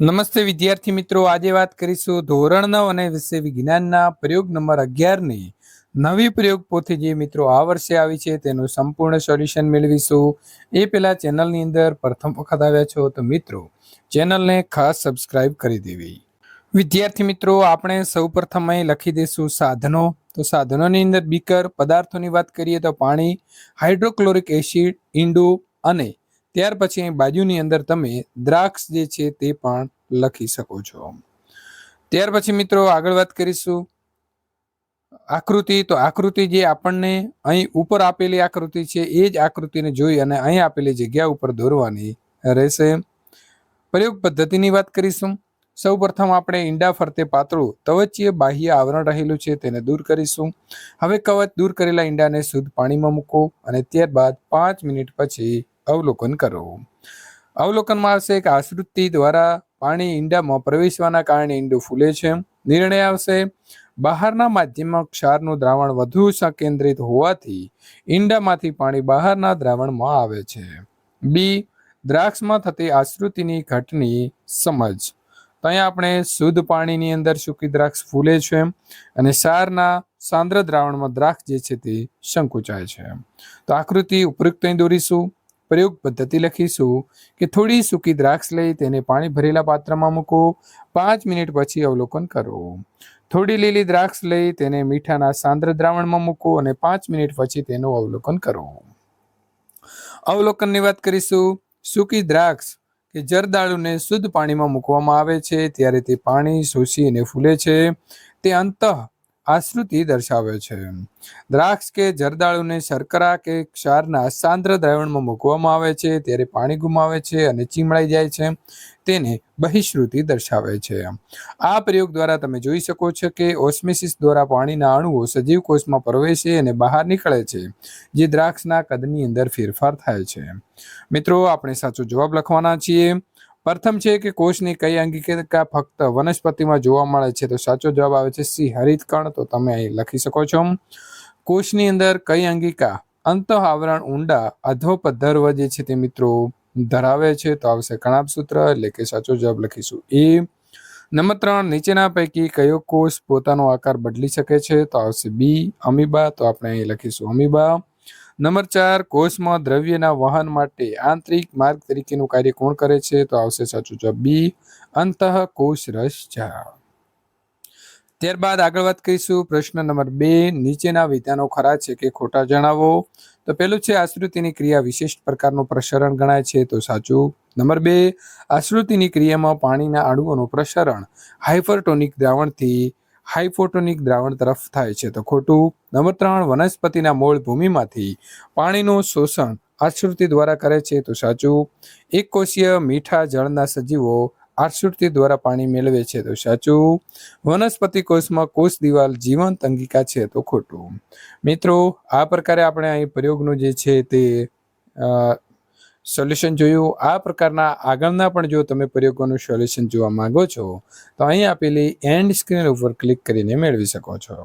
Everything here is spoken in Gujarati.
નમસ્તે વિદ્યાર્થી મિત્રો, આજે વાત કરીશું ધોરણ નવ અને વિષય વિજ્ઞાનના પ્રયોગ નંબર અગિયારની. નવી પ્રયોગ પોથી જે મિત્રો આ વર્ષે આવી છે તેનું સંપૂર્ણ સોલ્યુશન મેળવીશું. એ પહેલાં ચેનલની અંદર પ્રથમ વખત આવ્યા છો તો મિત્રો, ચેનલને ખાસ સબસ્ક્રાઇબ કરી દેવી. વિદ્યાર્થી મિત્રો, આપણે સૌપ્રથમ અહીં લખી દઈશું સાધનો. તો સાધનોની અંદર બીકર પદાર્થોની વાત કરીએ તો પાણી, હાઇડ્રોક્લોરિક એસિડ, ઈંડુ અને ત્યાર પછી અહીં બાજુની અંદર તમે દ્રાક્ષ જે છે તે પણ લખી શકો છો. ત્યાર પછી મિત્રો આગળ વાત કરીશું. આકૃતિ, તો આકૃતિ જે આપણને અહીં ઉપર આપેલી આકૃતિ છે, એ જ આકૃતિને જોઈ અને અહીં આપેલી જગ્યા ઉપર દોરવાની રહેશે. પ્રયોગ પદ્ધતિની વાત કરીશું. સૌ પ્રથમ આપણે ઈંડા ફરતે પાતળું તવચ્ચીય બાહ્ય આવરણ રહેલું છે તેને દૂર કરીશું. હવે કવચ દૂર કરેલા ઈંડાને શુદ્ધ પાણીમાં મૂકો અને ત્યારબાદ પાંચ મિનિટ પછી અવલોકન કરો. અવલોકનમાં આવશે કે આશ્રુતિ દ્વારા પાણી ઈંડામાં પ્રવેશવાના કારણે ઈંડું ફૂલે છે. નિર્ણય આવશે, બહારના માધ્યમમાં ક્ષારનું દ્રાવણ વધુ સંકેન્દ્રિત હોવાથી ઈંડામાંથી પાણી બહારના દ્રાવણમાં આવે છે. બી, દ્રાક્ષમાં થતી આશ્રુતિની ઘટની સમજ. તો અહીંયા આપણે શુદ્ધ પાણીની અંદર સૂકી દ્રાક્ષ ફૂલે છે અને સારના સાંદ્ર દ્રાવણમાં દ્રાક્ષ જે છે તે સંકુચાય છે. તો આકૃતિ ઉપયુક્ત દોરીશું. પ્રયોગ પદ્ધતિ લખીશું કે થોડી સૂકી દ્રાક્ષ લઈ તેને પાણી ભરેલા પાત્રમાં મૂકો. પાંચ મિનિટ પછી અવલોકન કરો. થોડી લીલી દ્રાક્ષ લઈ તેને મીઠાના સાંદ્ર દ્રાવણમાં મૂકો અને પાંચ મિનિટ પછી તેનું અવલોકન કરો. અવલોકનની વાત કરીશું. સૂકી દ્રાક્ષ કે જરદાળુને શુદ્ધ પાણીમાં મૂકવામાં આવે છે, ત્યારે તે પાણી શોષીને ફૂલે છે. તે અંત આશ્રુતિ દર્શાવે છે. દ્રાક્ષ કે જરદાળુને શર્કરા કે ક્ષારના સાંદ્ર દ્રાવણમાં મૂકવામાં આવે છે, ત્યારે પાણી ગુમાવે છે અને ચીમળાઈ જાય છે. તેને બહિશ્રુતિ દર્શાવે છે. આ પ્રયોગ દ્વારા તમે જોઈ શકો છો કે ઓસ્મિસિસ દ્વારા પાણીના અણુઓ સજીવ કોષમાં પ્રવેશે અને બહાર નીકળે છે, જે દ્રાક્ષના કદની અંદર ફેરફાર થાય છે. મિત્રો, આપણે સાચો જવાબ લખવાના છીએ. પ્રથમ છે કે કોષની કઈ અંગિકા ફક્ત વનસ્પતિમાં જોવા મળે છે, તો સાચો જવાબ આવે છે સી, હરિતકણ. તો તમે અહીં લખી શકો છો. કોષની અંદર કઈ અંગિકા અંત આવરણ ઊંડા અધોપધર્વ જે છે તે મિત્રો ધરાવે છે, તો આવશે કણાપ સૂત્ર, એટલે કે સાચો જવાબ લખીશું. એ નંબર ત્રણ, નીચેના પૈકી કયો કોષ પોતાનો આકાર બદલી શકે છે, તો આવશે બી, અમીબા. તો આપણે અહીં લખીશું અમીબા. નંબર ચાર, કોષમાં દ્રવ્યના વહન માટે આંતરિક માર્ગ તરીકેનું કાર્ય કોણ કરે છે? તો આવશે સાચું જવાબ બી, અંતઃ કોષ રસ જા ત્યારબાદ આગળ વાત કરીશું પ્રશ્ન નંબર બે, નીચેના વિધાનો ખરા છે કે ખોટા જણાવો? તો પેલું છે, આશ્રુતિની ક્રિયા વિશિષ્ટ પ્રકારનું પ્રસરણ ગણાય છે, તો સાચું. નંબર બે, આશ્રુતિની ક્રિયામાં પાણીના અણુઓનું પ્રસરણ હાઇપરટોનિક દ્રાવણથી હાઇપોટોનિક દ્રાવણ તરફ થાય છે. તો ખોટું, નંબર ત્રણ, વનસ્પતિના મૂળ ભૂમિમાંથી પાણીનું શોષણ આશ્રુતિ દ્વારા કરે છે. તો સાચું, એક કોષીય મીઠા જળના સજીવો આશ્રુતિ દ્વારા પાણી મેળવે છે. તો સાચું, વનસ્પતિ કોષમાં કોષ દિવાલ જીવંત અંગિકા છે. તો ખોટું. મિત્રો, આ પ્રકારે આપણે અહીં પ્રયોગનું જે છે તે સોલ્યુશન જોયું. આ પ્રકારના આગળના પણ જો તમે પ્રયોગોનું સોલ્યુશન જોવા માંગો છો, તો અહીં આપેલી એન્ડ સ્ક્રીન ઉપર ક્લિક કરીને મેળવી શકો છો.